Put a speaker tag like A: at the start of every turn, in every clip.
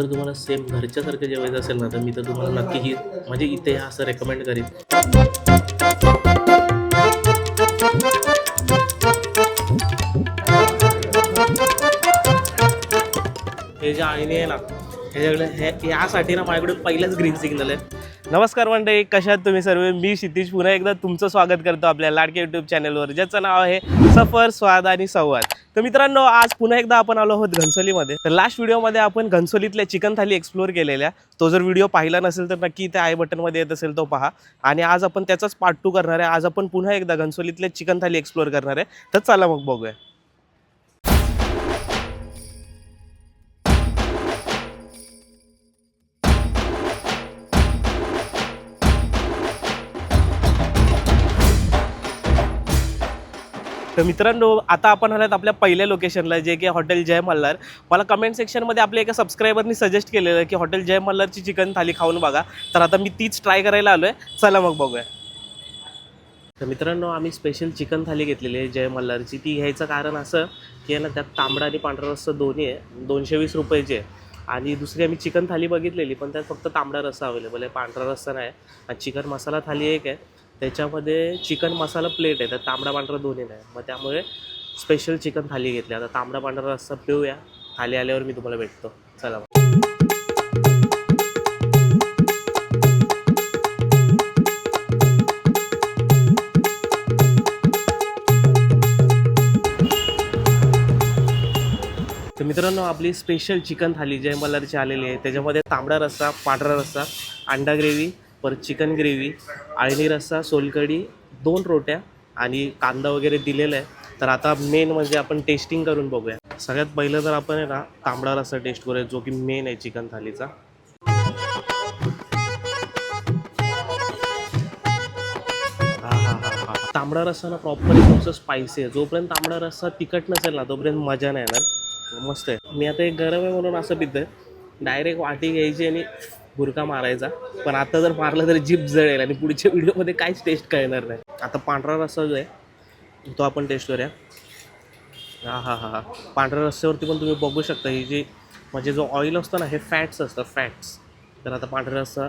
A: जर तुम्हाला सेम घरच्यासारखं जेवायचं असेल ना तर मी तर तुम्हाला नक्की ही म्हणजे इथे हा असं रेकमेंड करीन. हे जे आईने आहे ना ह्याच्याकडे हे यासाठी ना माझ्याकडे पहिलाच ग्रीन सिग्नल आहे. नमस्कार मंडळी कशात तुम्ही सर्व? मी क्षितिज पुन्हा एकदा तुमचं स्वागत करतो आपल्या लाडके यूट्यूब चॅनलवर ज्याचं नाव आहे सफर स्वाद आणि संवाद. तर मित्रांनो आज पुन्हा एकदा आपण आलो आहोत घनसोलीमध्ये. तर लास्ट व्हिडिओमध्ये आपण घनसोलीतल्या चिकन थाली एक्सप्लोर केलेल्या. तो जर व्हिडिओ पाहिला नसेल तर नक्की त्या आय बटनमध्ये येत असेल तो पहा. आणि आज आपण त्याचाच पार्ट टू करणार आहे. आज आपण पुन्हा एकदा घनसोलीतल्या चिकन थाली एक्सप्लोर करणार आहे. तर चला मग बघूया. तर मित्रांनो आता आपण आलात आपल्या पहिल्या लोकेशनला जे की हॉटेल जय मल्हार. मला कमेंट सेक्शनमध्ये आपल्या एका सबस्क्रायबरनी सजेस्ट केलेलं की हॉटेल जय मल्हारची चिकन थाली खाऊन बघा. तर आता मी तीच ट्राय करायला आलो आहे चला मग बघूया. तर मित्रांनो आम्ही स्पेशल चिकन थाली घेतलेली आहे जय मल्हारची. ती घ्यायचं कारण असं की आहे ना त्यात तांबडा आणि पांढरा रस्सा दोन्ही आहे. दोनशे वीस रुपयाची आहे. आणि दुसरी आम्ही चिकन थाली बघितलेली पण त्यात फक्त तांबडा रस्सा अवेलेबल आहे पांढरा रस्सा नाही. आणि चिकन मसाला थाली एक आहे. त्याच्यामध्ये चिकन मसाला प्लेट आहे तर तांबडा पांढरा दोन्ही नाही. मग त्यामुळे स्पेशल चिकन थाली घेतली. आता तांबडा पांढरा रस्सा पिऊया. थाली आल्यावर मी तुम्हाला भेटतो. चला तर मित्रांनो आपली स्पेशल चिकन थाली जय मल्हारची आलेली आहे. त्याच्यामध्ये तांबडा रस्सा पांढरा रस्सा अंडा ग्रेव्ही पर चिकन ग्रेव्ही आळणी रस्सा सोलकढी दोन रोट्या आणि कांदा वगैरे दिलेला आहे. तर आता मेन म्हणजे आपण टेस्टिंग करून बघूया. सगळ्यात पहिलं तर आपण आहे ना तांबडा रस्सा टेस्ट करूया जो की मेन आहे चिकन थालीचा. तांबडा रस्सा ना प्रॉपर तुमचं स्पायसी आहे. जोपर्यंत तांबडा रस्सा तिखट नसेल ना तोपर्यंत मजा नाही येणार. मस्त आहे. मी आता एक गरम आहे म्हणून असं पितं डायरेक्ट वाटी घ्यायची आणि बुरका मारायचा. पण आता जर मारलं तर जीप जळेल आणि पुढच्या व्हिडिओमध्ये काहीच टेस्ट कळणार नाही. आता पांढरा रस्सा जो आहे तो आपण टेस्ट करूया. हा हा हा हा. पांढऱ्या रस्त्यावरती पण तुम्ही बघू शकता ही जी म्हणजे जो ऑइल असतो ना हे फॅट्स असतं फॅट्स तर आता पांढरा रस्सा.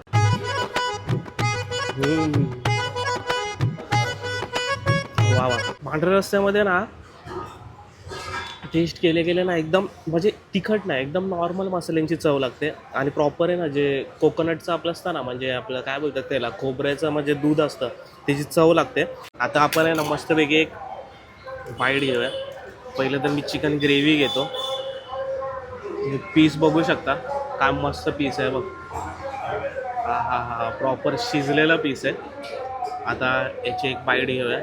A: वा वा. पांढऱ्या रस्त्यामध्ये ना टेस्ट केले गेले ना एकदम म्हणजे तिखट नाही एकदम नॉर्मल मसाल्यांची चव लागते. आणि प्रॉपर आहे ना जे कोकोनटचं आपलं असतं ना म्हणजे आपलं काय बोलतात त्याला खोबऱ्याचं म्हणजे दूध असतं त्याची चव लागते. आता आपण आहे ना मस्तपैकी एक बाईट घेऊया. पहिलं तर मी चिकन ग्रेव्ही घेतो. पीस बघू शकता. काय मस्त पीस आहे बघ. हा हा हा प्रॉपर शिजलेला पीस आहे. आता याची एक बाईट घेऊया.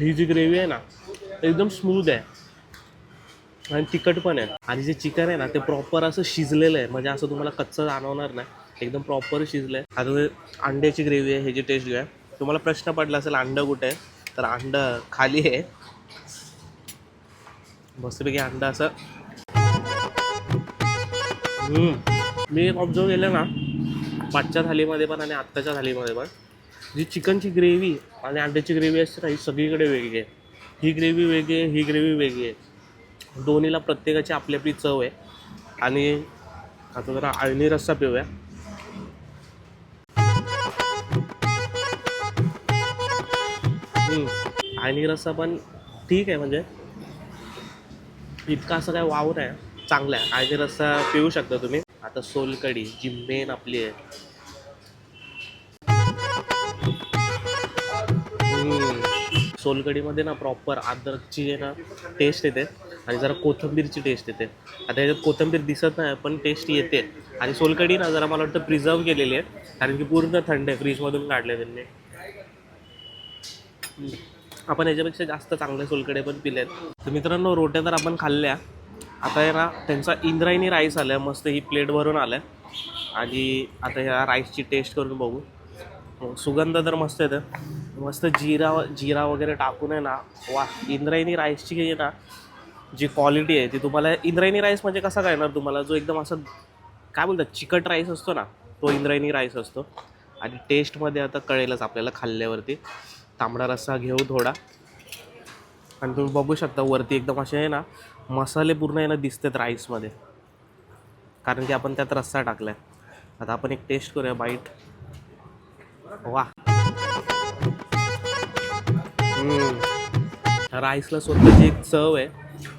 A: ही जी ग्रेव्ही आहे ना एकदम स्मूथ आहे. आणि तिखट पण आहे. आणि जे चिकन आहे ना ते प्रॉपर असं शिजलेलं आहे. म्हणजे असं तुम्हाला कच्चं जाणवणार नाही. एकदम प्रॉपर शिजलं आहे आता अंड्याची ग्रेव्ही आहे ह्याची टेस्ट घ्या तुम्हाला प्रश्न पडला असेल अंडं कुठे आहे? तर अंडं खाली आहे. मस्तपैकी अंडा असं. हम्म. मी एक ऑब्झर्व केलं ना पाचच्या थालीमध्ये पण आणि आत्ताच्या थालीमध्ये पण. जी चिकनची ग्रेव्ही आणि अंड्याची ग्रेव्ही असते ना ही सगळीकडे वेगळी आहे. ही ग्रेव्ही वेगळी आहे ही ग्रेव्ही वेगळी आहे. दोन्हीला प्रत्येकाची आपली आपली चव आहे. आणि आता जरा आळणी रस्सा पिऊया. हम्म. आळणी रस्सा पण ठीक आहे म्हणजे. इतका असं काय वाव नाही चांगला आहे. आळणी रस्सा पिऊ शकता तुम्ही. आता सोलकढी जी मेन आपली आहे. सोलकढीमध्ये ना प्रॉपर अद्रकची आहे ना टेस्ट येते. आणि जरा कोथंबीरची टेस्ट येते. आता याच्यात कोथिंबीर दिसत नाही पण टेस्ट येते. आणि सोलकढी ना जरा मला वाटतं प्रिझर्व केलेली आहे. कारण की पूर्ण थंड आहे फ्रीजमधून काढले त्यांनी. आपण याच्यापेक्षा जास्त चांगले सोलकडे पण पिलेत. तर मित्रांनो रोट्या तर आपण खाल्ल्या. आता आहे ना त्यांचा इंद्रायणी राईस आला मस्त ही प्लेट भरून आलं आणि आता ह्या राईसची टेस्ट करून बघू. हो, सुगंध तर मस्त येतं. मस्त जिरा जिरा वगैरे टाकून आहे ना वा इंद्रायणी राईसची आहे ना जी क्वालिटी आहे ती तुम्हाला इंद्रायणी राईस म्हणजे कसा कळणार तुम्हाला? जो एकदम असं काय बोलतात चिकट राईस असतो ना तो इंद्रायणी राईस असतो. आणि टेस्टमध्ये आता कळेलच आपल्याला खाल्ल्यावरती. तांबडा रस्सा घेऊ थोडा. आणि तुम्ही बघू शकता वरती एकदम असे आहे ना मसाले पूर्ण आहे ना दिसतात राईसमध्ये कारण की आपण त्यात रस्सा टाकला आहे आता आपण एक टेस्ट करूया बाईट वा. राईसला स्वतःची एक चव आहे.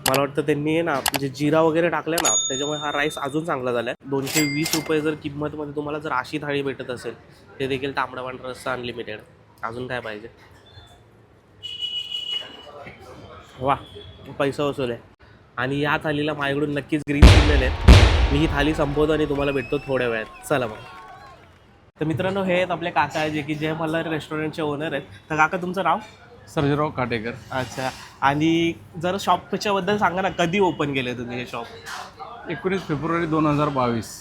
A: मला वाटतं त्यांनी आहे ना म्हणजे जिरा वगैरे टाकल्या ना त्याच्यामुळे हा राईस अजून चांगला झाला आहे दोनशे वीस रुपये जर किंमतमध्ये तुम्हाला जर अशी थाळी भेटत असेल ते देखील तांबडा पांढरा रस्सा अनलिमिटेड अजून काय पाहिजे? वा पैसा वसूल आहे. आणि या थालीला माझ्याकडून नक्कीच ग्रीन दिलेले आहेत. मी ही थाली संपवतो आणि तुम्हाला भेटतो थोड्या वेळात. चला मग. तर मित्रांनो हे आहेत आपले काका आहे जे की जय मल्हार रेस्टॉरंटचे ओनर आहेत. तर काका तुमचं नाव?
B: सर्जेराव काटेकर.
A: अच्छा. आणि जर शॉपच्या बद्दल सांगा ना कधी ओपन केले तुम्ही हे शॉप
B: एकोणीस फेब्रुवारी दोन हजार बावीस.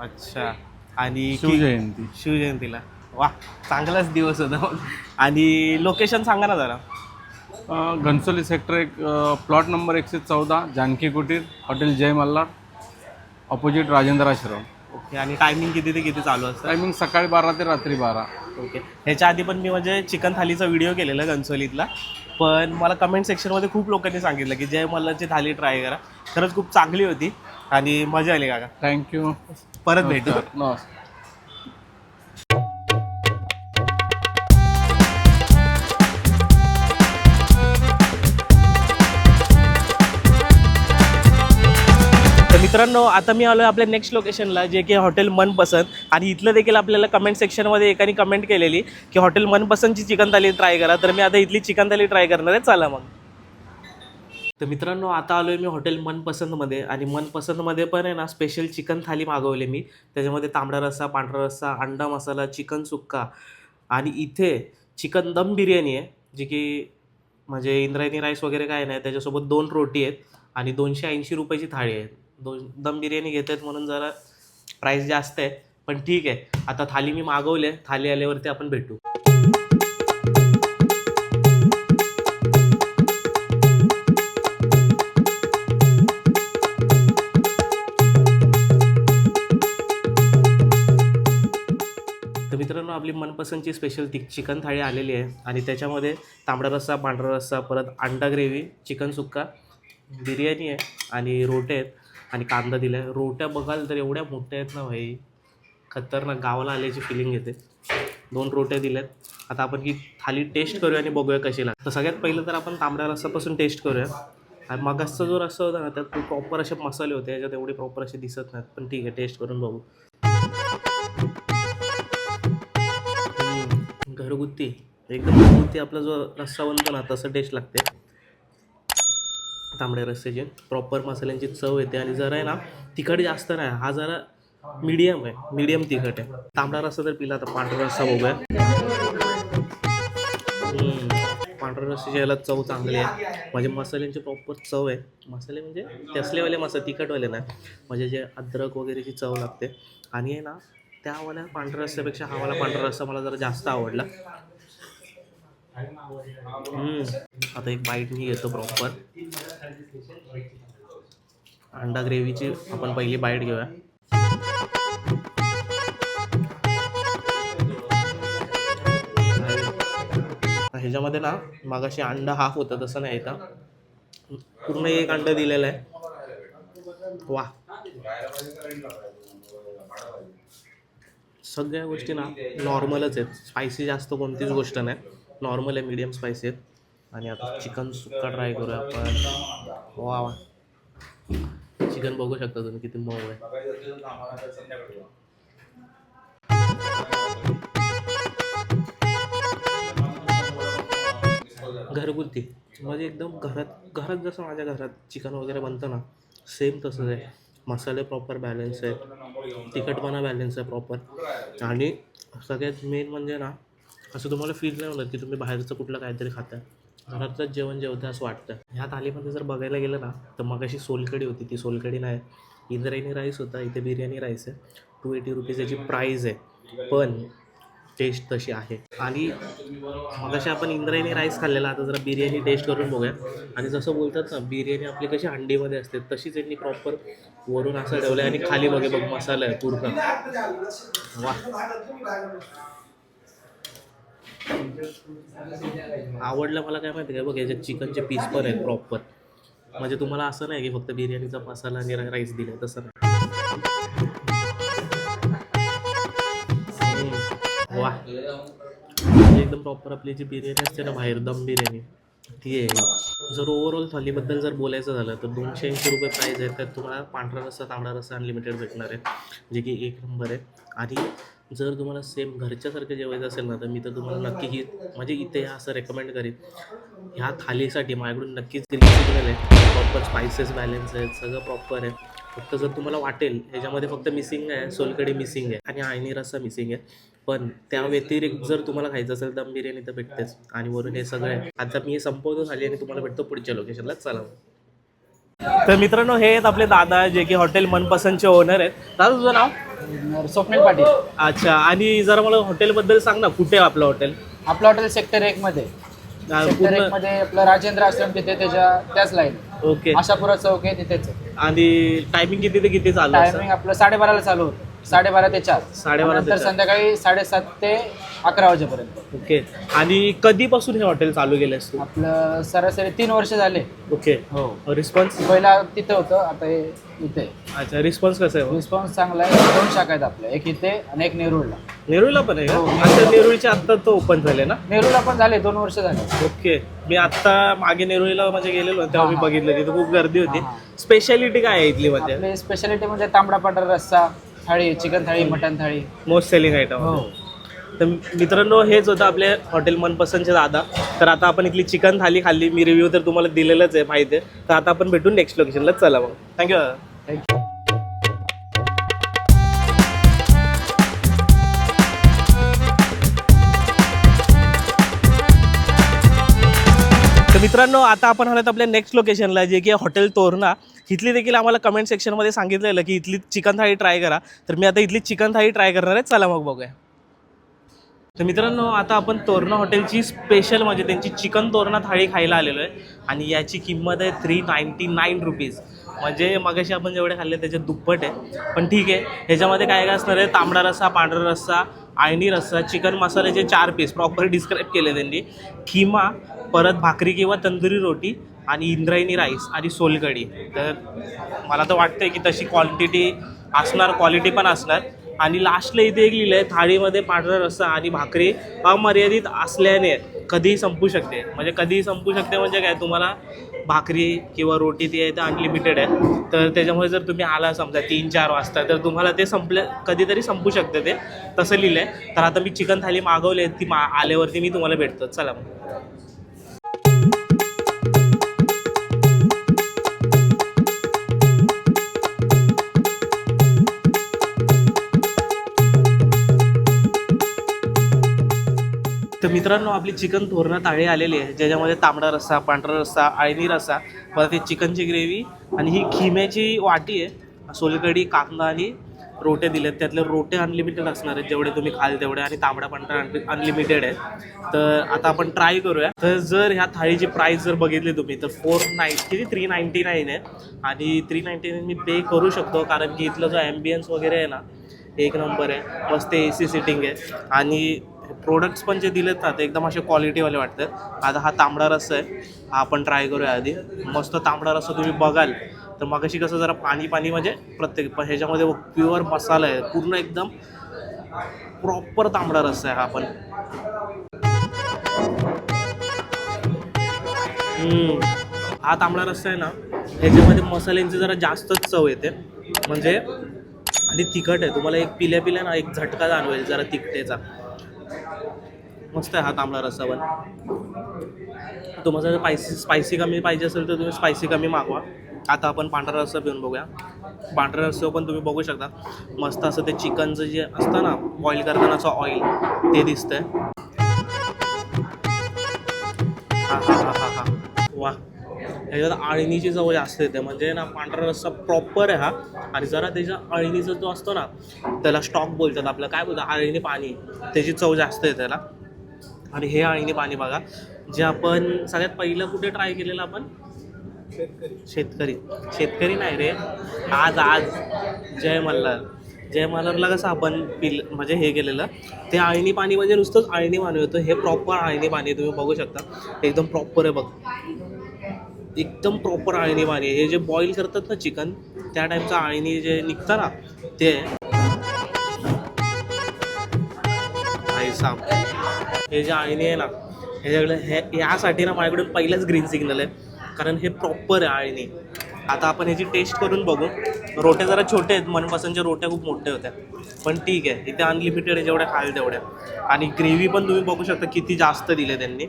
A: अच्छा. आणि
B: शिवजयंती
A: शिवजयंतीला वा चांगलाच दिवस होता. आणि लोकेशन सांगा ना जरा.
B: घनसोली सेक्टर एक प्लॉट नंबर एकशे चौदा Janaki Kutir hotel Jay Malhar opposite Rajendra Ashram.
A: Okay आणि टायमिंग किती ते किती चालू असतं?
B: टायमिंग सकाळी बारा ते रात्री बारा.
A: ओके. ह्याच्या आधी पण मी म्हणजे चिकन थालीचा व्हिडिओ केलेला गणसोलीतला. पण मला कमेंट सेक्शनमध्ये खूप लोकांनी सांगितलं की जय मल्हारची थाली ट्राय करा. खरंच खूप चांगली होती आणि मजा आली काका.
B: थँक्यू
A: परत भेटू.
B: नमस्कार.
A: मित्रांनो आता मी आलो आपल्या नेक्स्ट लोकेशनला जे की हॉटेल मनपसंत. आणि इथलं देखील आपल्याला कमेंट सेक्शनमध्ये एकाने कमेंट केलेली की हॉटेल मनपसंतची चिकन थाली ट्राय करा. तर मी आता इथली चिकन थाली ट्राय करणार आहे. चला मग. तर मित्रांनो आता आलो आहे मी हॉटेल मनपसंतमध्ये. आणि मनपसंतमध्ये पण आहे ना स्पेशल चिकन थाली मागवली मी. त्याच्यामध्ये तांबडा रस्सा पांढरा रस्सा अंडा मसाला चिकन सुक्का. आणि इथे चिकन दम बिर्याणी आहे जी की म्हणजे इंद्रायणी राईस वगैरे काय नाही. त्याच्यासोबत दोन रोटी आहेत आणि दोनशे ऐंशी रुपयाची थाळी आहे. दोन दम बिर्याणी घेत आहेत म्हणून जरा प्राईस जास्त आहे. पण ठीक आहे. आता थाली मी मागवले थाली आल्यावरती आपण भेटू. तर मित्रांनो आपली मनपसंतची स्पेशल ती चिकन थाळी आलेली आहे. आणि त्याच्यामध्ये तांबडा रस्सा पांढरा रस्सा परत अंडा ग्रेव्ही चिकन सुक्का बिर्याणी आहे आणि रोटे आहेत. आणि कांदा दिला आहे रोट्या बघाल तर एवढ्या मोठ्या आहेत ना भाई. खतरनाक गावाला आल्याची फिलिंग येते. दोन रोट्या दिल्यात. आता आपण ही थाली टेस्ट करूया आणि बघूया कशी लागते. तर सगळ्यात पहिलं तर आपण तांबड्या रस्सापासून टेस्ट करूया. आणि मगासचा जो रस्सा होता ना त्यात प्रॉपर असे मसाले होते. याच्यात एवढे प्रॉपर असे दिसत नाहीत. पण ठीक आहे टेस्ट करून बघू. घरगुती. एकदम घरगुती आपला जो रस्सा बनतो ना तसं टेस्ट लागते. तांबड्या रस्स्याचे प्रॉपर मसाल्यांची चव येते आणि जरा आहे ना तिखट जास्त नाही. हा जरा मीडियम आहे. मीडियम तिखट आहे. तांबडा रस्सा तर पिला तर पांढरा रस्सा बघूया. पांढरा पांढऱ्या रस्स्याची चव चांगली आहे. म्हणजे मसाल्यांची प्रॉपर चव आहे. मसाले म्हणजे तसलेवाले मसाले तिखटवाले नाही. म्हणजे जे अद्रक वगैरेची चव लागते. आणि आहे ना त्यावाल्या पांढऱ्या रस्स्यापेक्षा हा वाला पांढरा रस्सा मला जरा जास्त आवडला. आता एक बाईट मी घेतो प्रॉपर अंडा ग्रेव्हीची आपण पहिली बाईट घेऊया. ह्याच्यामध्ये ना मागाशी अंडा हाफ होता तसं नाही का? पूर्ण एक अंडा दिलेला आहे. वा सगळ्या गोष्टी ना नॉर्मलच आहेत. स्पायसी जास्त कोणतीच गोष्ट नाही. नॉर्मल आहे मीडियम स्पायसी आहेत. आणि आता चिकन सुक्का ट्राय करूया आपण. वा वा. चिकन बघू शकता तुम्ही किती मऊ आहे. घरगुती. म्हणजे एकदम घरात घरात जसं माझ्या घरात चिकन वगैरे बनतं ना सेम तसंच आहे. मसाले प्रॉपर बॅलन्स आहेत. तिखटपणा बॅलन्स आहे प्रॉपर आणि सगळ्यात मेन म्हणजे ना असं तुम्हाला फील नाही होणार की तुम्ही बाहेरचं कुठलं काहीतरी खाता घरातलंच जेवण जेवतं असं वाटतं. ह्या थालीमध्ये जर बघायला गेलं ना तर मग अशी सोलकडी होती. ती सोलकडी नाही इंद्रायणी राईस होता. इथे बिर्याणी राईस आहे. टू एटी रुपीज याची प्राईज आहे. पण टेस्ट तशी आहे. आणि मगाशी आपण इंद्रायणी राईस खाल्लेला. आता जरा बिर्याणी टेस्ट करून बघूया. आणि जसं बोलतात ना बिर्याणी आपली कशी अंडीमध्ये असते तशीच यांनी प्रॉपर वरून असं ठेवलं आणि खाली बघे बघ मसाला आहे पूर्ण वा आवडलं मला काय माहिती काय? बघ याच्यात चिकनचे पीस पण आहेत प्रॉपर म्हणजे तुम्हाला असं नाही की फक्त बिर्याणीचा मसाला आणि राईस दिला तसं नाही. वा म्हणजे एकदम प्रॉपर आपली जी बिर्याणी असते ना बाहेर दम बिर्याणी ती आहे. जर ओव्हरऑल थालीबद्दल जर बोलायचं झालं तर दोनशे ऐंशी रुपये प्राईज आहे तर तुम्हाला पांढरा रस्सा तांबडा रस्सा अनलिमिटेड भेटणार आहे. जे की एक नंबर आहे. आणि जर तुम्हाला सेम घरच्यासारखं जेवायचं असेल ना तर मी तर तुम्हाला नक्की ही म्हणजे इथे असं रेकमेंड करीन. ह्या थालीसाठी माझ्याकडून नक्कीच सिग्नल आहे प्रॉपर स्पायसेस बॅलन्स आहेत सगळं प्रॉपर आहे. फक्त जर तुम्हाला वाटेल ह्याच्यामध्ये फक्त मिसिंग आहे सोलकडी मिसिंग आहे आणि आयनी रस्सा मिसिंग आहे. पण त्या व्यतिरिक्त जर तुम्हाला खायचं असेल दम बिर्याणी तर भेटतेच. आणि वरून हे सगळं आहे. आता मी हे संपवतो झाली आणि तुम्हाला भेटतो पुढच्या लोकेशनला चला तर मित्रांनो हे आहेत आपले दादा जे की हॉटेल मनपसंतचे ओनर आहेत. दादा तुझं नाव?
C: स्वप्नील पाटील.
A: अच्छा आणि जरा मला हॉटेलबद्दल सांग ना कुठे आहे आपलं हॉटेल?
C: आपलं हॉटेल सेक्टर एक मध्ये
A: अं,
C: सेक्टर
A: पूर्ण
C: एक मध्ये आपलं राजेंद्र आश्रम तिथे त्याच्या त्याच लाईन
A: ओके.
C: आशापुरा चौक आहे तिथेच.
A: आणि टायमिंग किती ते किती चालू?
C: टायमिंग आपलं साडेबाराला चालू होतं. साडेबारा ते चार.
A: साडेबारा ते
C: नंतर
A: चार.
C: संध्याकाळी साडेसात ते अकरा वाजेपर्यंत.
A: ओके. आणि कधीपासून हे हॉटेल चालू केलंस तू
C: आपलं सरासरी तीन वर्ष झाले.
A: ओके.
C: हो.
A: रिस्पॉन्स?
C: पहिला तिथं होतं आता हे इथे.
A: अच्छा रिस्पॉन्स कसं आहे
C: रिस्पॉन्स चांगला आहे. दोन शाखा आहेत आपल्या एक इथे आणि एक नेरूळला.
A: नेरूळला पण आहे का?
C: हो.
A: नेरूळचे आत्ता तो ओपन झाले ना?
C: नेरूळला पण झाले दोन वर्ष झाले.
A: ओके. मी आत्ता मागे नेरूळला म्हणजे गेलेलो तेव्हा मी
C: हा, हा.
A: बघितलं तिथं खूप गर्दी होती.
C: हा, हा.
A: स्पेशालिटी काय आहे इथली म्हणजे
C: आपली स्पेशालिटी म्हणजे तांबडा पांढरा रस्सा थाळी चिकन थाळी मटन थाळी.
A: मोस्ट सेलिंग आयटम
C: हो.
A: तर मित्रांनो हेच होतं आपले हॉटेल मनपसंतचे दादा. तर आता आपण इथली चिकन थाली खाल्ली. मी रिव्ह्यू तर तुम्हाला दिलेलंच आहे माहिती आहे. तर आता आपण भेटून नेक्स्ट लोकेशनला चला मग. थँक्यू मित्रांनो आता आपण आलोत आपल्या नेक्स्ट लोकेशनला जे की हॉटेल तोरणा. इथली देखील आम्हाला कमेंट सेक्शनमध्ये सांगितलेलं की इथली चिकन थाळी ट्राय करा. तर मी आता इथली चिकन थाळी ट्राय करणार आहे. चला मग बघूया. तर मित्रांनो आता आपण तोरणा हॉटेलची स्पेशल म्हणजे त्यांची चिकन तोरणा थाळी खायला आलेलो आहे. आणि याची किंमत आहे थ्री नाईन्टी नाईन रुपीज म्हणजे मगाशी आपण जेवढे खाल्ले त्याच्यात दुप्पट आहे. पण ठीक आहे. ह्याच्यामध्ये काय काय असणार आहे? तांबडा रस्सा पांढरा रस्सा आयणी रस्सा चिकन मसाल्याचे चार पीस प्रॉपर डिस्क्राईब केले त्यांनी. खिमा परत भाकरी किंवा तंदुरी रोटी आणि इंद्रायणी राईस आणि सोलकढी. तर मला तर वाटतंय की तशी क्वांटिटी असणार क्वालिटी पण असणार. आणि लास्टला इथे एक लिहिलं आहे थाळीमध्ये पांढरा रस्सा आणि भाकरी अमर्यादित असल्याने कधीही संपू शकते. म्हणजे कधीही संपू शकते म्हणजे काय तुम्हाला भाकरी किंवा रोटी ती आहे ते अनलिमिटेड आहे. तर त्याच्यामुळे जर तुम्ही आला समजा तीन चार वाजता तर तुम्हाला ते संपले कधीतरी संपू शकते ते. तसं लिहिलं आहे तर आता मी चिकन थाली मागवली आहे ती मा आल्यावरती मी तुम्हाला भेटतो. चला मग. मित्रांनो आपली चिकन तोरणं थाळी आलेली आहे ज्याच्यामध्ये तांबडा रस्सा पांढरा रस्सा आळणी रस्सा परत ही चिकनची ग्रेव्ही आणि ही खिम्याची वाटी आहे. सोलकढी कांदा आणि रोटे दिलेत. त्यातले रोटे अनलिमिटेड असणार आहेत जेवढे तुम्ही खाल तेवढे आणि तांबडा पांढरा अनलिमिटेड आहे. तर आता आपण ट्राय करूया. तर जर ह्या थाळीची प्राईस जर बघितली तुम्ही तर फोर नाईन किती थ्री नाईन्टी नाईन आहे. आणि थ्री नाईन्टी नाईन मी पे करू शकतो कारण की इथलं जो ॲम्बियन्स वगैरे आहे ना एक नंबर आहे. मस्त ए सी सिटिंग आहे. आणि प्रोडक्ट्स पण जे दिलेत ना ते एकदम असे क्वालिटीवाले वाटतात. आता हा तांबडा रस्सा आहे. हा आपण ट्राय करूया आधी. मस्त तांबडा रस्सा तुम्ही बघाल. तर मगाशी कसं जरा पाणी पाणी म्हणजे प्रत्येक पण ह्याच्यामध्ये प्युअर मसाला आहे. पूर्ण एकदम प्रॉपर तांबडा रस्सा आहे हा पण. हा तांबडा रस्सा आहे ना ह्याच्यामध्ये मसाल्यांची जरा जास्तच चव येते. म्हणजे आणि तिखट आहे. तुम्हाला एक पिल्या पिल्या ना एक झटका जाणवेल जरा तिखटेचा. मस्त आहे हा तांबडा रस्सा पण. तुम्हाला जर स्पायसी स्पायसी कमी पाहिजे असेल तर तुम्ही स्पायसी कमी मागवा. आता आपण पांढरा रस्सा पिऊन बघूया. पांढरा रस्सा पण तुम्ही बघू शकता. मस्त असं ते चिकनचं जे असतं ना बॉईल करतानाचं ऑइल ते दिसतंय. हा हा हा हा हा. वा ह्याच्यात आळणीची चव जास्त येते. म्हणजे ना पांढरा रस्सा प्रॉपर आहे हा. आणि जरा त्याच्या अळणीचा जो असतो ना त्याला स्टॉक बोलतात आपलं. काय बोलतात? आळणी पाणी. त्याची चव जास्त आहे त्याला. आणि हे आळणी पाणी बघा जे आपण सगळ्यात पहिलं कुठे ट्राय केलेलं आपण? शेतकरी. शेतकरी नाही रे. आज आज. जय मल्हार. जय मल्हारला कसं आपण पिल म्हणजे हे केलेलं. ते आळणी पाणी म्हणजे नुसतंच आळणी पाणी होतं. हे प्रॉपर आळणी पाणी आहे तुम्ही बघू शकता. एकदम प्रॉपर आहे बघ. एकदम प्रॉपर आळणी पाणी आहे. हे जे बॉईल करतात ना चिकन त्या टाईपचं आळणी जे निघतं ना ते आहे. हे जे आळीने आहे ना ह्याच्याकडे हे यासाठी ना माझ्याकडे पहिलंच ग्रीन सिग्नल आहे. कारण हे प्रॉपर आहे आळीने आता आपण ह्याची टेस्ट करून बघू. रोट्या जरा छोटे आहेत मनपसंतच्या रोट्या खूप मोठ्या होत्या. पण ठीक आहे इथे अनलिमिटेड आहे जेवढ्या खाल तेवढ्या. आणि ग्रेव्ही पण तुम्ही बघू शकता किती जास्त दिले त्यांनी.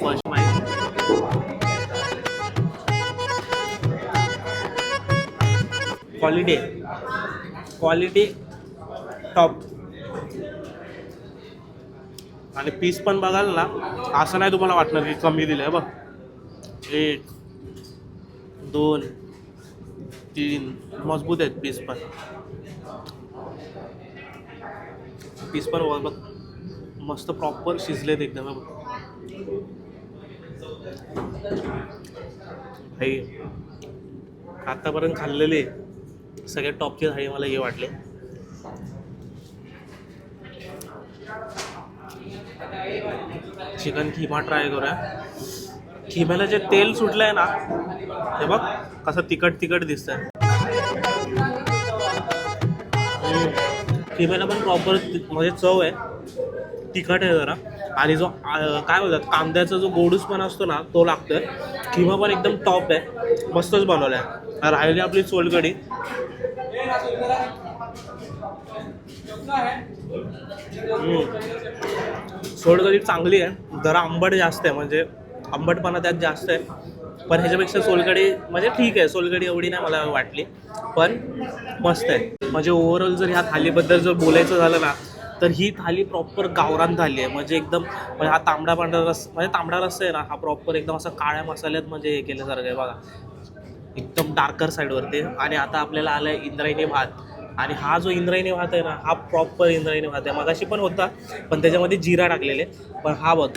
A: फर्स्ट माहिती. क्वालिटी क्वालिटी टॉप आणि पीस पण बघाल ना असं नाही तुम्हाला वाटणार की कमी दिलं आहे बघ. एक दोन तीन मजबूत आहेत पीस पण. पीस पण बघ बघ. मस्त प्रॉपर शिजलेत एकदम बघ. भाई आतापर्यंत खाल्लेले सगळ्यात टॉपचे थाळी मला हे वाटले. चिकन खिमा ट्राय करूया. खिम्याला जे तेल सुटलंय ना हे बघ कसं तिखट तिखट दिसतंय. आहे खिम्याला पण प्रॉपर म्हणजे चव आहे. तिखट आहे जरा. आणि जो काय बोलतात कांद्याचा जो गोडूसपणा असतो ना तो लागतोय. खिमा पण एकदम टॉप आहे. मस्तच बनवलाय. राहिली आपली सोलकडी हम्म. सोलकढी चांगली आहे जरा आंबट जास्त आहे म्हणजे आंबटपणा त्यात जास्त आहे. पण ह्याच्यापेक्षा सोलकढी म्हणजे ठीक आहे सोलकढी एवढी नाही मला वाटली. पण मस्त आहे. म्हणजे ओव्हरऑल जर ह्या थालीबद्दल जर बोलायचं झालं ना तर ही थाली प्रॉपर गावरान थाली आहे. म्हणजे एकदम म्हणजे हा तांबडा पांढरा रस म्हणजे तांबडा रस्सा आहे ना हा प्रॉपर एकदम असा काळ्या मसाल्यात म्हणजे हे केल्यासारखं आहे बघा. एकदम डार्कर साईडवरती आणि आता आपल्याला आलं आहे इंद्रायणी भात. आणि हा जो इंद्रायणी भात आहे ना हा प्रॉपर इंद्रायणी भात आहे. मगाशी पण होता पण त्याच्यामध्ये जिरा टाकलेले. पण हा बघ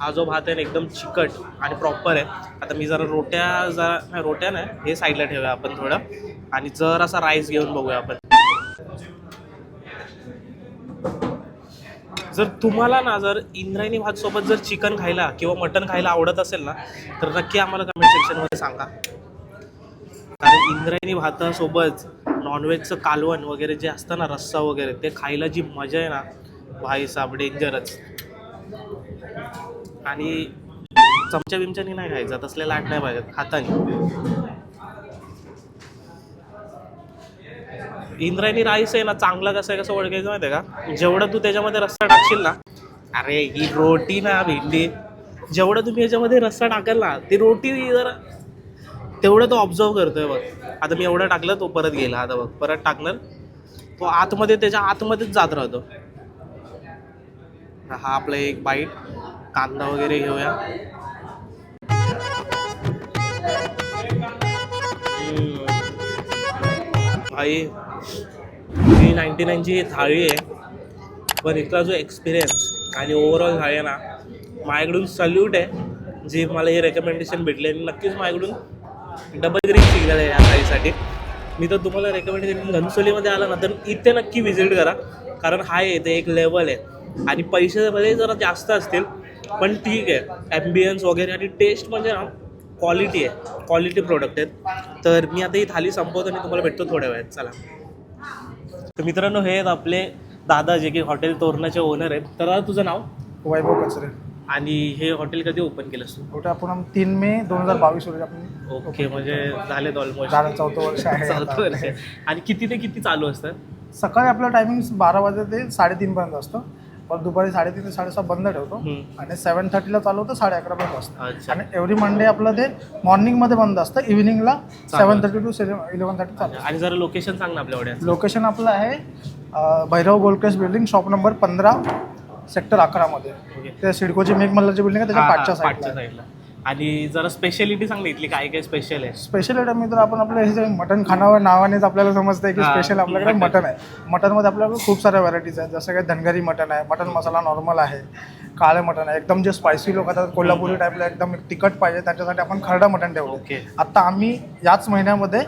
A: हा जो भात आहे ना एकदम चिकट आणि प्रॉपर आहे. आता मी जरा रोट्या जरा नाही रोट्या नाही हे साईडला ठेवूया आपण थोडं. आणि जर असा राईस घेऊन बघूया आपण. जर तुम्हाला ना जर इंद्रायणी भात सोबत जर चिकन खायला किंवा मटन खायला आवडत असेल ना तर नक्की आम्हाला कमेंट सेक्शनमध्ये सांगा. कारण इंद्रायणी भातासोबत नॉनव्हेजचं कालवण वगैरे जे असतं ना रस्सा वगैरे ते खायला जी मजा आहे ना भाई साहेब डेंजरच आणि चमच्या बिमच्यानी नाही खायचा तसले लाट नाही पाहिजेत हाताने इंद्रायणी राईस आहे ना चांगला कसं आहे कसं ओळखायचं माहिती आहे का? जेवढं तू त्याच्यामध्ये रस्सा टाकशील ना अरे ही रोटी ना भेंडी. जेवढं तुम्ही याच्यामध्ये रस्सा टाकाल ना ती रोटी जरा तेवढं तो ऑब्झर्व करतोय बघ. आता मी एवढं टाकलं तो परत गेला. आता बघ परत टाकणार तो आतमध्ये त्याच्या आतमध्येच जात राहतो. हा आपला एक बाईट कांदा वगैरे घेऊया. भाई थ्री नाईन्टी नाईनची थाळी आहे. पण इथला जो एक्सपिरियन्स आणि ओव्हरऑल थाळी आहे ना माझ्याकडून सल्यूट आहे. जे मला हे रेकमेंडेशन भेटले आणि नक्कीच माझ्याकडून डबल ग्रीन सिग्नल आहे या थाळीसाठी मी तर तुम्हाला रेकमेंडेशन घनसोलीमध्ये आला ना तर इथे नक्की व्हिजिट करा. कारण हा येते एक लेवल आहे. आणि पैसे भले जरा जास्त असतील पण ठीक आहे. ॲम्बियन्स वगैरे आणि टेस्ट म्हणजे ना क्वालिटी आहे. क्वालिटी प्रोडक्ट आहेत. तर मी आता ही थाली संपवतो आणि तुम्हाला भेटतो थोड्या वेळात. चला. तर मित्रांनो हे आहेत आपले दादा जे की हॉटेल तोरणाचे ओनर आहेत. तर दादा तुझं नाव?
D: वैभव कचरे.
A: आणि हे हॉटेल कधी ओपन केलंस तू
D: कुठे आपण तीन मे दोन हजार बावीस रोजी आपण
A: ओके म्हणजे झालेत ऑलमोस्ट
D: चौथं वर्ष आहे
A: चौथं
D: आता.
A: वर्ष. आणि किती ते किती चालू असतं?
D: सकाळी आपलं टायमिंग बारा वाजे ते साडेतीन पर्यंत असतं. पण दुपारी साडेतीन ते साडेसहा बंद ठेवतो.
A: हम्म.
D: आणि सेवन थर्टीला चालू होतं साडे अकरा पर्यंत असतं.
A: अच्छा.
D: आणि एव्हरी मंडे आपलं ते मॉर्निंगमध्ये बंद असतं इव्हिनिंगला seven thirty two eleven thirty चालू
A: आणि जरा लोकेशन सांग ना आपल्या
D: लोकेशन आपलं आहे अं, Bhairav Golkesh building shop number पंधरा. सेक्टर अकरामध्ये.
A: ओके.
D: ते सिडकोची मेघ मल्लाची बिल्डिंग आहे त्याच्या पाठच्या साईडला
A: साईडला आणि जरा स्पेशालिटी सांग ना इथली काय काय स्पेशल आहे?
D: स्पेशल आयटम मी तर आपण आपलं हे जे मटन खानावर नावानेच आपल्याला समजतंय की
A: हा,
D: स्पेशल आपल्याकडे
A: मटण.
D: मटन आहे. मटनमध्ये आपल्याकडे खूप साऱ्या व्हरायटीज आहेत. जसं काही धनगरी मटन आहे मटन मसाला नॉर्मल आहे काळे मटन आहे. एकदम जे स्पायसी लोक आता कोल्हापुरी टाईपला एकदम तिखट पाहिजे त्याच्यासाठी आपण खरडा मटन ठेवतो
A: ओके.
D: आता आम्ही याच महिन्यामध्ये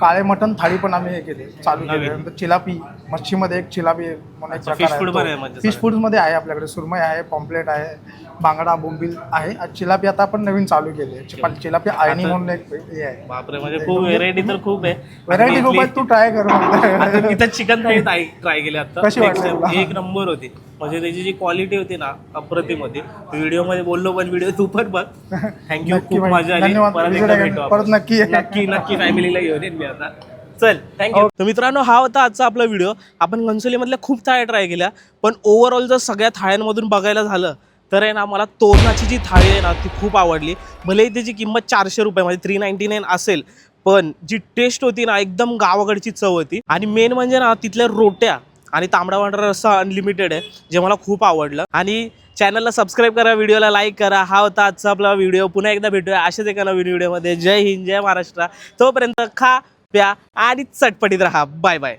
D: काळे मटण थाळी पण आम्ही हे केले चालू केले. चिलापी मच्छीमध्ये एक चिलापी म्हणून एक
A: अच्छा,
D: प्रकार
A: fish food पण आहे म्हणजे
D: फिश
A: सगळं.
D: फूडमध्ये आहे आपल्याकडे. सुरमई आहे पॉम्पलेट आहे बांगडा बोंबील आहे. आणि चिलापी आता आपण नवीन चालू केली आहे. चिपा- चिलापी आयनी म्हणून एक हे आहे.
A: बापरे म्हणजे खूप व्हेरायटी तर खूप आहे.
D: व्हरायटी खूप आहे. तू ट्राय कर.
A: तर चिकन थाळी ट्राय केली आता.
D: कशी वाटली
A: एक- नंबर होती. म्हणजे त्याची जी क्वालिटी होती ना अप्रतिम होती व्हिडिओमध्ये बोललो पण व्हिडिओ तू पण बघ. थँक्यू खूप
D: भाई.
A: मजा आली. परत
D: नक्की.
A: नक्की नक्की फॅमिलीला घेऊन येईन मी आता. चल थँक्यू तर मित्रांनो हा होता आजचा आपला व्हिडिओ आपण घनसोलीमधल्या खूप थाळ्या ट्राय केल्या पण ओव्हरऑल जर सगळ्या थाळ्यांमधून बघायला झालं तर आहे ना मला तोरणाची जी थाळी आहे ना ती खूप आवडली. भलेही त्याची किंमत चारशे रुपये म्हणजे थ्री नाईन्टी नाईन असेल पण जी टेस्ट होती ना एकदम गावाकडची चव होती. आणि मेन म्हणजे ना तिथल्या रोट्या आणि तांबडा वांढरा रस्सा अनलिमिटेड आहे जे मला खूप आवडलं. आणि चॅनलला सबस्क्राईब करा व्हिडिओला लाईक करा. हा होता आजचा आपला व्हिडिओ पुन्हा एकदा भेटूया अशाच एका नवीन व्हिडिओमध्ये जय हिंद जय महाराष्ट्र. तोपर्यंत खा प्या आणि चटपटीत राहा. Bye bye